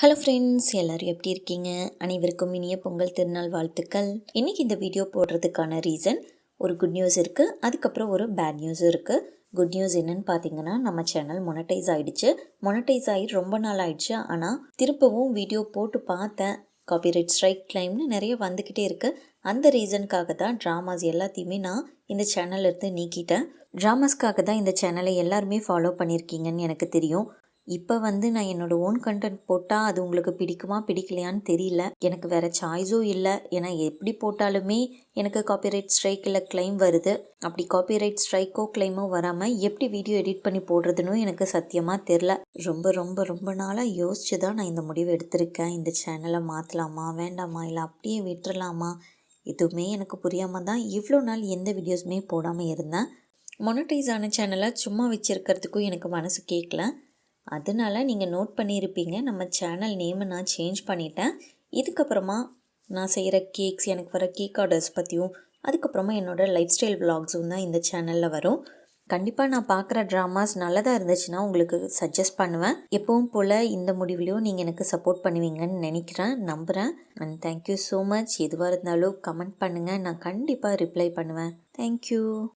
Hello friends எல்லோரும் எப்படி இருக்கீங்க? அனைவருக்கும் இனிய பொங்கல் திருநாள் வாழ்த்துக்கள். இன்றைக்கி இந்த வீடியோ போடுறதுக்கான ரீசன் ஒரு குட் நியூஸ் இருக்குது அதுக்கப்புறம் ஒரு பேட் நியூஸ் இருக்குது குட் நியூஸ் என்னன்னு பார்த்தீங்கன்னா நம்ம சேனல் மொனடைஸ் ஆகிடுச்சு மொனடைஸ் ஆகி ரொம்ப நாள் ஆயிடுச்சு. ஆனால் திருப்பவும் வீடியோ போட்டு பார்த்தேன். காப்பிரைட் ஸ்ட்ரைக் கிளைம்னு நிறைய வந்துக்கிட்டே இருக்குது அந்த ரீசனுக்காக தான் ட்ராமாஸ் எல்லாத்தையுமே நான் இந்த சேனல்லேருந்து நீக்கிட்டேன். ட்ராமாஸ்க்காக தான் இந்த சேனலை எல்லாருமே ஃபாலோ பண்ணியிருக்கீங்கன்னு எனக்கு தெரியும். இப்போ வந்து நான் என்னோடய ஓன் கண்டென்ட் போட்டால் அது உங்களுக்கு பிடிக்குமா பிடிக்கலையான்னு தெரியல. எனக்கு வேறு சாய்ஸும் இல்லை. ஏன்னா எப்படி போட்டாலுமே எனக்கு காப்பிரைட் ஸ்ட்ரைக் இல்லை கிளைம் வருது. அப்படி காப்பிரைட் ஸ்ட்ரைக்கோ கிளைமோ வராமல் எப்படி வீடியோ எடிட் பண்ணி போடுறதுன்னு எனக்கு சத்தியமாக தெரில ரொம்ப ரொம்ப ரொம்ப நாளாக யோசிச்சு தான் நான் இந்த முடிவை எடுத்திருக்கேன். இந்த சேனலை மாற்றலாமா வேண்டாமா இல்லை அப்படியே விட்டுறலாமா? எதுவுமே எனக்கு புரியாமல் தான் இவ்வளோ நாள் எந்த வீடியோஸுமே போடாமல் இருந்தேன். மொனடைஸ் ஆன சேனலை சும்மா வச்சுருக்கிறதுக்கும் எனக்கு மனசு கேட்கல அதனால் நீங்கள் நோட் பண்ணியிருப்பீங்க. நம்ம சேனல் நேமை நான் சேஞ்ச் பண்ணிட்டேன். இதுக்கப்புறமா நான் செய்கிற கேக்ஸ் எனக்கு வர கேக் ஆர்டர்ஸ் பற்றியும் அதுக்கப்புறமா என்னோடய லைஃப் ஸ்டைல் விலாக்ஸும் தான் இந்த சேனலில் வரும். கண்டிப்பாக நான் பார்க்குற ட்ராமாஸ் நல்லதாக இருந்துச்சுன்னா உங்களுக்கு சஜஸ்ட் பண்ணுவேன். எப்பவும் போல் இந்த முடிவுலையும் நீங்கள் எனக்கு சப்போர்ட் பண்ணுவீங்கன்னு நினைக்கிறேன் நம்புகிறேன் அண்ட் தேங்க்யூ ஸோ மச் எதுவாக இருந்தாலும் கமெண்ட் பண்ணுங்கள் நான் கண்டிப்பாக ரிப்ளை பண்ணுவேன். தேங்க்யூ